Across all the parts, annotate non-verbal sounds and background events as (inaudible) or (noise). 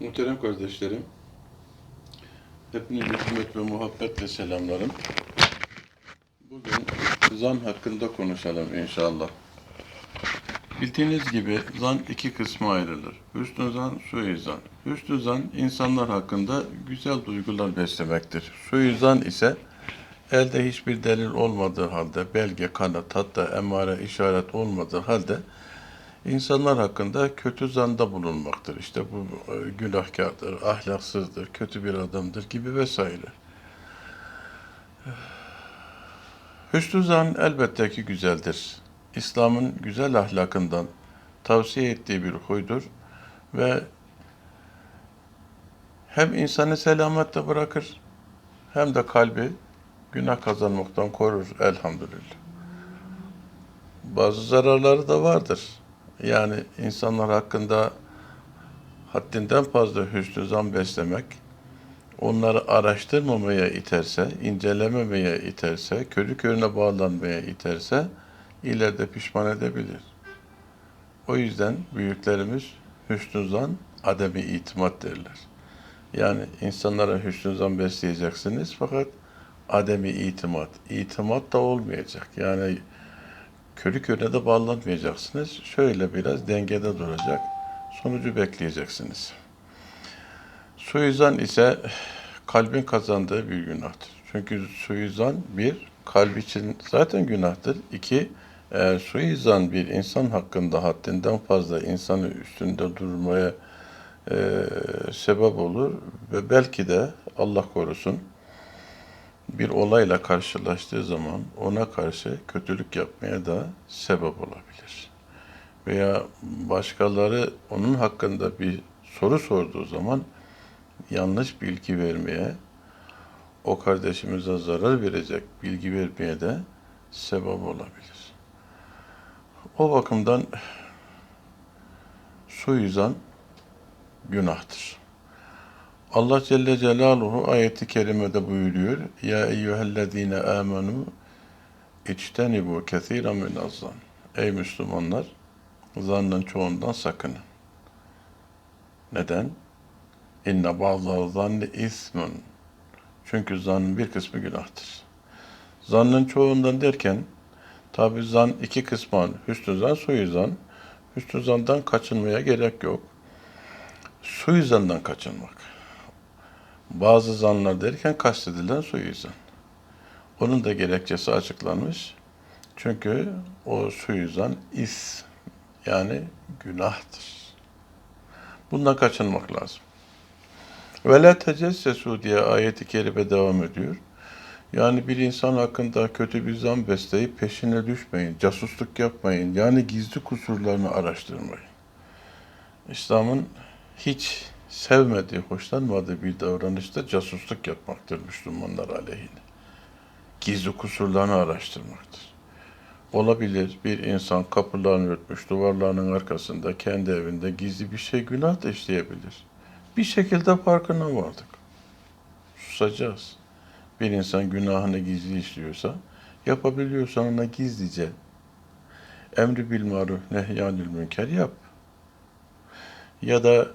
Muhterem kardeşlerim, hepinizi hürmet ve muhabbetle selamlarım. Bugün zan hakkında konuşalım inşallah. Bildiğiniz gibi zan iki kısma ayrılır. Hüsnü zan, suizan. Hüsnü zan insanlar hakkında güzel duygular beslemektir. Suizan ise elde hiçbir delil olmadığı halde, belge, kanıt, hatta emare, işaret olmadığı halde insanlar hakkında kötü zanda bulunmaktır. İşte bu e, günahkardır, ahlaksızdır, kötü bir adamdır gibi vesaire. Hüsnü zan elbette ki güzeldir. İslam'ın güzel ahlakından tavsiye ettiği bir huydur ve hem insanı selamette bırakır hem de kalbi günah kazanmaktan korur elhamdülillah. Bazı zararları da vardır. Yani insanlar hakkında haddinden fazla hüsnü zan beslemek, onları araştırmamaya iterse, incelememeye iterse, körü körüne bağlanmaya iterse, ileride pişman edebilir. O yüzden büyüklerimiz hüsnü zan, ademi itimat derler. Yani insanlara hüsnü zan besleyeceksiniz fakat ademi itimat. İtimat da olmayacak. Yani körü körüne de bağlanmayacaksınız. Şöyle biraz dengede duracak. Sonucu bekleyeceksiniz. Suizan ise kalbin kazandığı bir günahtır. Çünkü suizan bir, kalp için zaten günahtır. İki, eğer suizan bir insan hakkında haddinden fazla insanı üstünde durmaya e, sebep olur ve belki de Allah korusun bir olayla karşılaştığı zaman ona karşı kötülük yapmaya da sebep olabilir. Veya başkaları onun hakkında bir soru sorduğu zaman yanlış bilgi vermeye, o kardeşimize zarar verecek bilgi vermeye de sebep olabilir. O bakımdan suizan günahtır. Allah Celle Celaluhu ayeti kerimede buyuruyor. Ya eyyühellezine amenu içtenibu kethiren minazzan. Ey Müslümanlar, zannın çoğundan sakının. Neden? İnne bazı zanni ismun. Çünkü zannın bir kısmı günahtır. Zannın çoğundan derken, tabi zan iki kısman, hüsnü zan, suizan. Hüsnü zandan kaçınmaya gerek yok. Suizandan kaçınmak. Bazı zanlar derken kastedilen suizan. Onun da gerekçesi açıklanmış. Çünkü o suizan is yani günahtır. Bundan kaçınmak lazım. Ve la tecessesu diye ayeti kerime devam ediyor. Yani bir insan hakkında kötü bir zan besleyip peşine düşmeyin, casusluk yapmayın. Yani gizli kusurlarını araştırmayın. İslam'ın hiç sevmediği, hoşlanmadığı bir davranışta casusluk yapmaktır Müslümanlar aleyhine. Gizli kusurlarını araştırmaktır. Olabilir bir insan kapılarını örtmüş, duvarlarının arkasında, kendi evinde gizli bir şey günah da işleyebilir. Bir şekilde farkına vardık. Susacağız. Bir insan günahını gizli işliyorsa, yapabiliyorsan ona gizlice emri bil maruf nehyanül münker yap. Ya da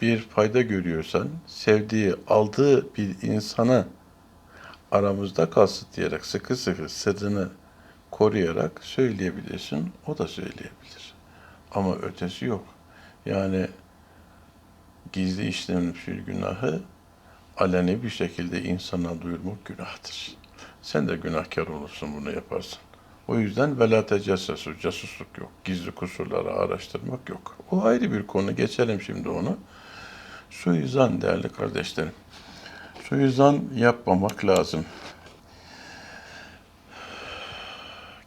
bir fayda görüyorsan, sevdiği, aldığı bir insana aramızda kalsın diyerek sıkı sıkı sırrını koruyarak söyleyebilirsin, o da söyleyebilir. Ama ötesi yok. Yani gizli işlenmiş bir günahı aleni bir şekilde insana duyurmak günahtır. Sen de günahkar olursun bunu yaparsan. O yüzden vela tecessesu, casusluk yok. Gizli kusurları araştırmak yok. O ayrı bir konu. Geçelim şimdi onu. Suizan değerli kardeşlerim. Suizan yapmamak lazım.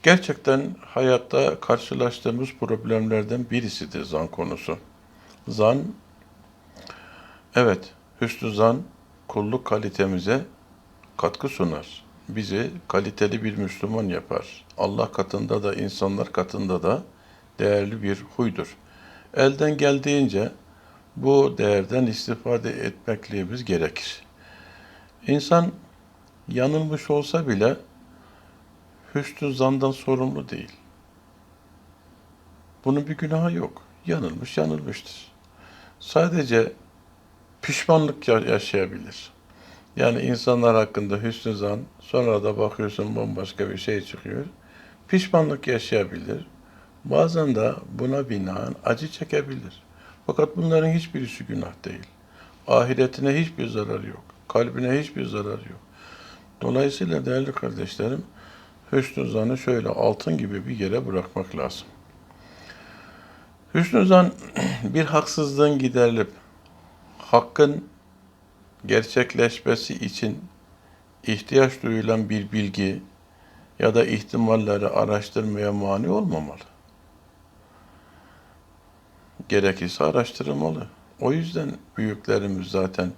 Gerçekten hayatta karşılaştığımız problemlerden birisidir zan konusu. Zan, evet, hüsnü zan kulluk kalitemize katkı sunar. Bizi kaliteli bir Müslüman yapar. Allah katında da insanlar katında da değerli bir huydur. Elden geldiğince bu değerden istifade etmekliğimiz gerekir. İnsan yanılmış olsa bile hüsnü zandan sorumlu değil. Bunun bir günahı yok. Yanılmış yanılmıştır. Sadece pişmanlık ya- yaşayabilir. Yani insanlar hakkında hüsnü zan, sonra da bakıyorsun bambaşka bir şey çıkıyor. Pişmanlık yaşayabilir. Bazen de buna binaen acı çekebilir. Fakat bunların hiçbirisi günah değil. Ahiretine hiçbir zarar yok. Kalbine hiçbir zarar yok. Dolayısıyla değerli kardeşlerim, hüsnü zanı şöyle altın gibi bir yere bırakmak lazım. Hüsnü zan (clears throat) bir haksızlığın giderilip hakkın gerçekleşmesi için ihtiyaç duyulan bir bilgi ya da ihtimalleri araştırmaya mani olmamalı. Gerekirse araştırılmalı. O yüzden büyüklerimiz zaten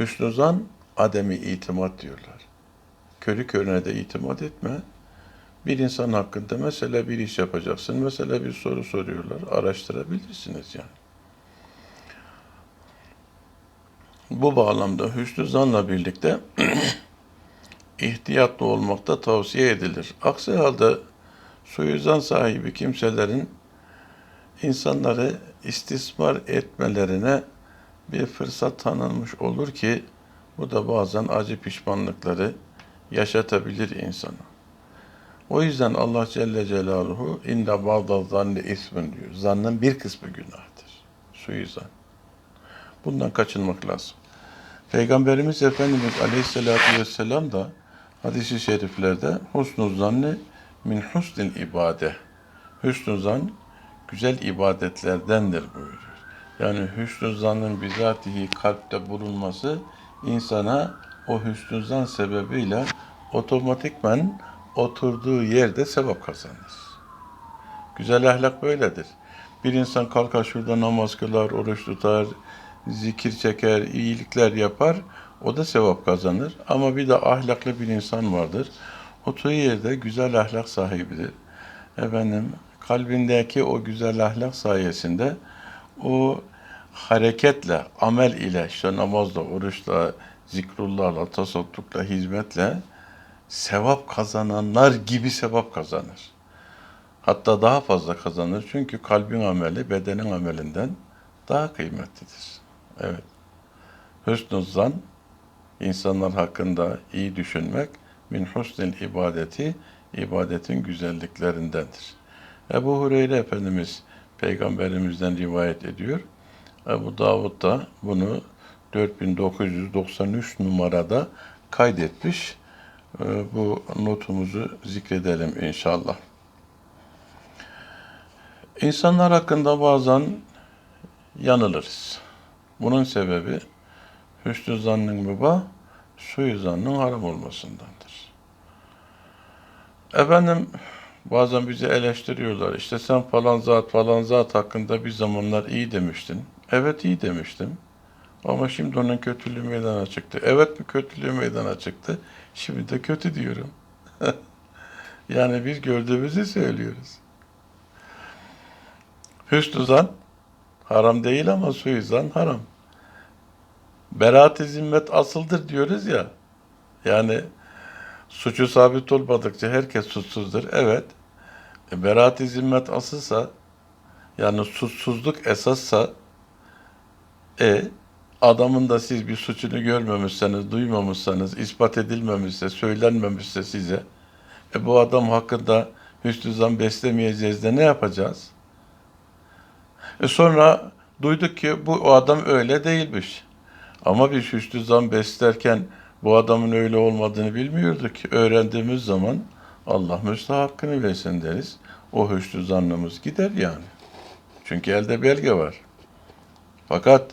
hüsnü zan, ademi itimat diyorlar. Körü körüne de itimat etme. Bir insan hakkında mesela bir iş yapacaksın, mesela bir soru soruyorlar, araştırabilirsiniz yani. Bu bağlamda hüsnü zanla birlikte (clears throat) ihtiyatlı olmak da tavsiye edilir. Aksi halde suizan sahibi kimselerin insanları istismar etmelerine bir fırsat tanınmış olur ki bu da bazen acı pişmanlıkları yaşatabilir insana. O yüzden Allah Celle Celaluhu inda ba'da zanni ismin diyor. Zannın bir kısmı günahtır. Suizan. Bundan kaçınmak lazım. Peygamberimiz Efendimiz Aleyhisselatü Vesselam da hadisi şeriflerde husnü zanni min husnil ibade. Hüsnü zan güzel ibadetlerdendir buyuruyor. Yani hüsnü zannın bizatihi kalpte bulunması insana o hüsnü zan sebebiyle otomatikman oturduğu yerde sevap kazanır. Güzel ahlak böyledir. Bir insan kalkar şurada namaz kılar, oruç tutar, zikir çeker, iyilikler yapar. O da sevap kazanır. Ama bir de ahlaklı bir insan vardır. Oturduğu yerde güzel ahlak sahibidir. Efendim kalbindeki o güzel ahlak sayesinde o hareketle, amel ile, işte namazla, oruçla, zikrullahla, tasaddukla, hizmetle sevap kazananlar gibi sevap kazanır. Hatta daha fazla kazanır. Çünkü kalbin ameli bedenin amelinden daha kıymetlidir. Evet. Hüsnü zan, insanlar hakkında iyi düşünmek, min husnil ibadeti, ibadetin güzelliklerindendir. Ebu Hureyre Efendimiz Peygamberimizden rivayet ediyor. Ebu Davud da bunu 4993 numarada kaydetmiş. Ee, Bu notumuzu zikredelim inşallah. İnsanlar hakkında bazen yanılırız. Bunun sebebi hüsnü zannın mübah, suyu zannın haram olmasındandır. Efendim bazen bizi eleştiriyorlar. İşte sen falan zat falan zat hakkında bir zamanlar iyi demiştin. Evet iyi demiştim. Ama şimdi onun kötülüğü meydana çıktı. Evet mi kötülüğü meydana çıktı? Şimdi de kötü diyorum. (laughs) yani biz gördüğümüzü söylüyoruz. Hüsnü zan haram değil ama suizan haram. Beraat-i zimmet asıldır diyoruz ya. Yani suçu sabit olmadıkça herkes suçsuzdur. Evet. E, beraat-i zimmet asılsa yani suçsuzluk esassa e adamın da siz bir suçunu görmemişseniz, duymamışsanız, ispat edilmemişse, söylenmemişse size e bu adam hakkında hüsnü zan beslemeyeceğiz de ne yapacağız? E sonra duyduk ki bu o adam öyle değilmiş. Ama biz hüsnü zan beslerken bu adamın öyle olmadığını bilmiyorduk. Öğrendiğimiz zaman Allah müstahakkını versin deriz. O hüsnü zannımız gider yani. Çünkü elde belge var. Fakat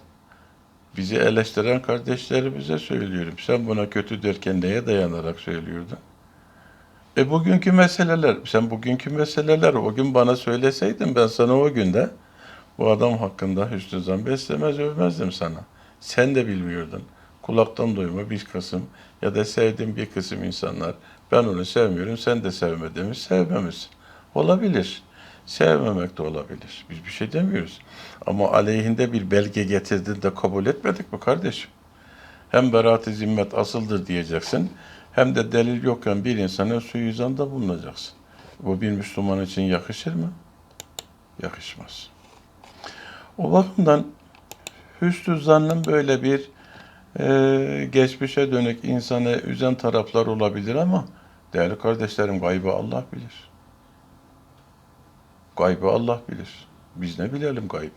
bizi eleştiren kardeşlerimize söylüyorum. Sen buna kötü derken neye dayanarak söylüyordun? E bugünkü meseleler, sen bugünkü meseleler o gün bana söyleseydin ben sana o günde bu adam hakkında hüsnü zan beslemez övmezdim sana. Sen de bilmiyordun. Kulaktan duyma bir kısım ya da sevdiğim bir kısım insanlar ben onu sevmiyorum sen de sevme demiş sevmemiş. Olabilir. Sevmemek de olabilir. Biz bir şey demiyoruz. Ama aleyhinde bir belge getirdin de kabul etmedik mi kardeşim? Hem beraat-i zimmet asıldır diyeceksin hem de delil yokken bir insana suizanda bulunacaksın. Bu bir Müslüman için yakışır mı? Yakışmaz. O bakımdan Hüsnü zannın böyle bir e, geçmişe dönük insanı üzen taraflar olabilir ama değerli kardeşlerim gaybı Allah bilir. Gaybı Allah bilir. Biz ne bilelim gaybı?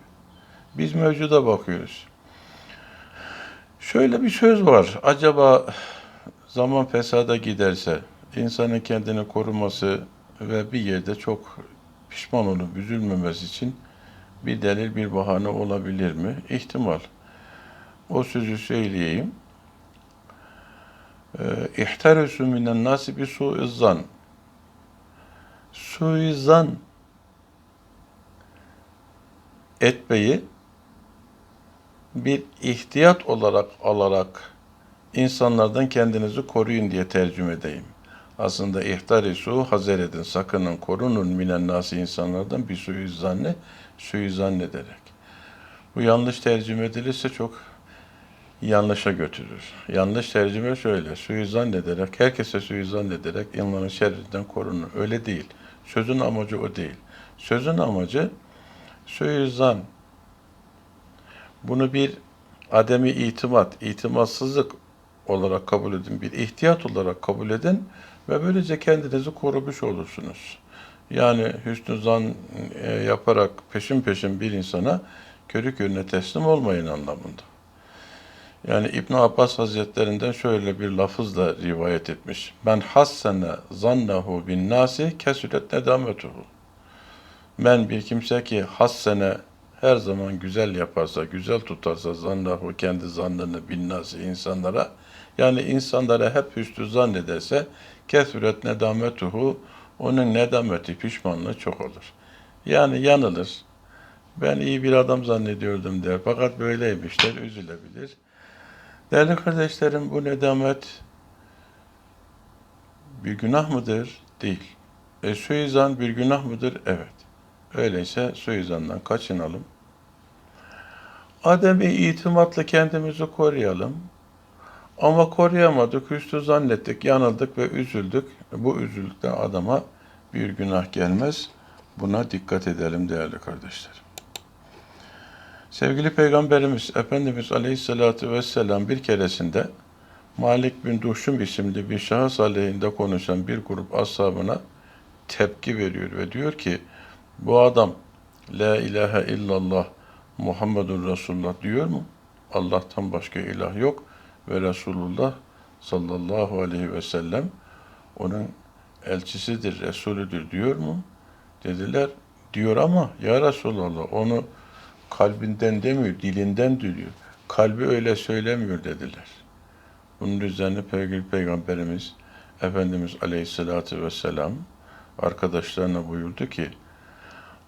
Biz mevcuda bakıyoruz. Şöyle bir söz var. Acaba zaman fesada giderse insanın kendini koruması ve bir yerde çok pişman olup üzülmemesi için bir delil, bir bahane olabilir mi? İhtimal. O sözü söyleyeyim. Ee, İhterisu minen nasi bi suizan. Suizan etmeyi bir ihtiyat olarak alarak insanlardan kendinizi koruyun diye tercüme edeyim. Aslında ihtarisu hazer edin, sakının, korunun minen nasi insanlardan bir suizanne, suizan ederek. Bu yanlış tercüme edilirse çok yanlışa götürür. Yanlış tercüme şöyle, suizan ederek, herkese suizan ederek onların şerrinden korunun. Öyle değil. Sözün amacı o değil. Sözün amacı suizan. Bunu bir ademi itimat, itimatsızlık olarak kabul edin, bir ihtiyat olarak kabul edin ve böylece kendinizi korumuş olursunuz. Yani hüsnü zan e, yaparak peşin peşin bir insana körü körüne teslim olmayın anlamında. Yani İbn Abbas Hazretlerinden şöyle bir lafızla rivayet etmiş. Ben hassene zannehu bin nasi kesüret nedametuhu. Ben bir kimse ki hassene her zaman güzel yaparsa, güzel tutarsa zannehu kendi zannını bin nasi insanlara yani insanlara hep hüsnü zannederse kesüret nedametuhu onun nedameti, pişmanlığı çok olur. Yani yanılır. Ben iyi bir adam zannediyordum der. Fakat böyleymiş der, üzülebilir. Değerli kardeşlerim bu nedamet bir günah mıdır? Değil. E, suizan bir günah mıdır? Evet. Öyleyse suizandan kaçınalım. Ademi itimatla kendimizi koruyalım. Ama koruyamadık, hüsnü zannettik, yanıldık ve üzüldük. Bu üzüldükten adama bir günah gelmez. Buna dikkat edelim değerli kardeşlerim. Sevgili Peygamberimiz Efendimiz Aleyhisselatü Vesselam bir keresinde Malik bin Duşum isimli bir şahıs aleyhinde konuşan bir grup ashabına tepki veriyor ve diyor ki bu adam La ilahe illallah Muhammedun Resulullah diyor mu? Allah'tan başka ilah yok ve Resulullah sallallahu aleyhi ve sellem onun elçisidir, Resulüdür diyor mu? Dediler, diyor ama ya Resulallah onu kalbinden demiyor, dilinden duyuyor. Kalbi öyle söylemiyor dediler. Bunun üzerine Peygamber Peygamberimiz Efendimiz Aleyhisselatü Vesselam arkadaşlarına buyurdu ki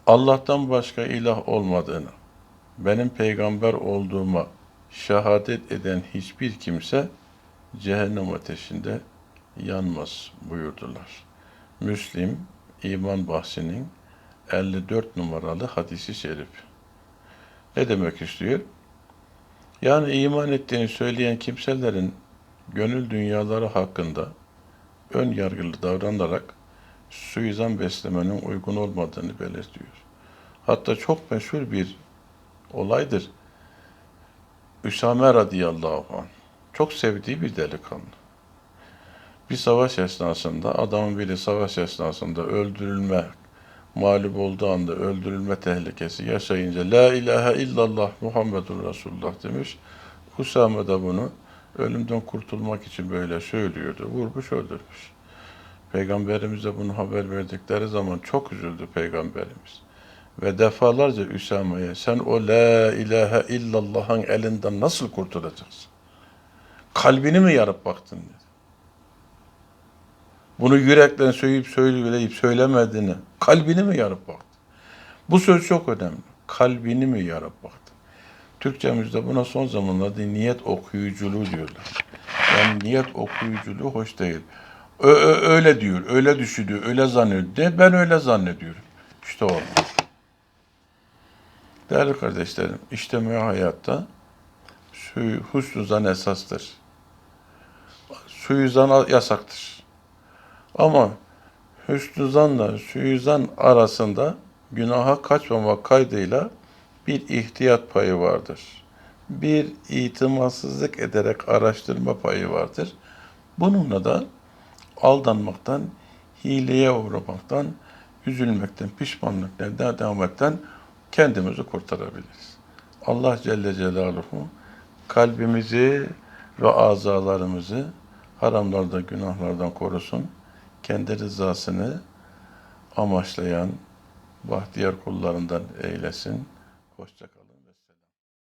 Allah'tan başka ilah olmadığını, benim peygamber olduğuma şehadet eden hiçbir kimse cehennem ateşinde yanmaz buyurdular. Müslim iman bahsinin 54 numaralı hadisi şerif. Ne demek istiyor? Yani iman ettiğini söyleyen kimselerin gönül dünyaları hakkında ön yargılı davranarak suizan beslemenin uygun olmadığını belirtiyor. Hatta çok meşhur bir olaydır. Üsame radıyallahu anh çok sevdiği bir delikanlı. Bir savaş esnasında adamın biri savaş esnasında öldürülme mağlup olduğu anda öldürülme tehlikesi yaşayınca La ilahe illallah Muhammedun Resulullah demiş. Usame de bunu ölümden kurtulmak için böyle söylüyordu. Vurmuş öldürmüş. Peygamberimize bunu haber verdikleri zaman çok üzüldü Peygamberimiz. Ve defalarca Üsame'ye sen o La ilahe illallah'ın elinden nasıl kurtulacaksın? Kalbini mi yarıp baktın dedi. Bunu yürekten söyleyip söyleyip söylemediğini, kalbini mi yarıp baktın? Bu söz çok önemli. Kalbini mi yarıp baktın? Türkçemizde buna son zamanlarda niyet okuyuculuğu diyorlar. Yani niyet okuyuculuğu hoş değil. Ö- ö- öyle diyor, öyle düşünüyor, öyle zannediyor. Ben öyle zannediyorum. İşte olmaz. Değerli kardeşlerim, işlemi hayatta su, husnü zan esastır. Suizan yasaktır. Ama hüsnü zanla suizan arasında günaha kaçmamak kaydıyla bir ihtiyat payı vardır. bir itimatsızlık ederek araştırma payı vardır. Bununla da aldanmaktan, hileye uğramaktan, üzülmekten, pişmanlıktan, devam kendimizi kurtarabiliriz. Allah Celle Celaluhu kalbimizi ve azalarımızı haramlardan, günahlardan korusun. Kendi rızasını amaçlayan bahtiyar kullarından eylesin. Hoşçakalın.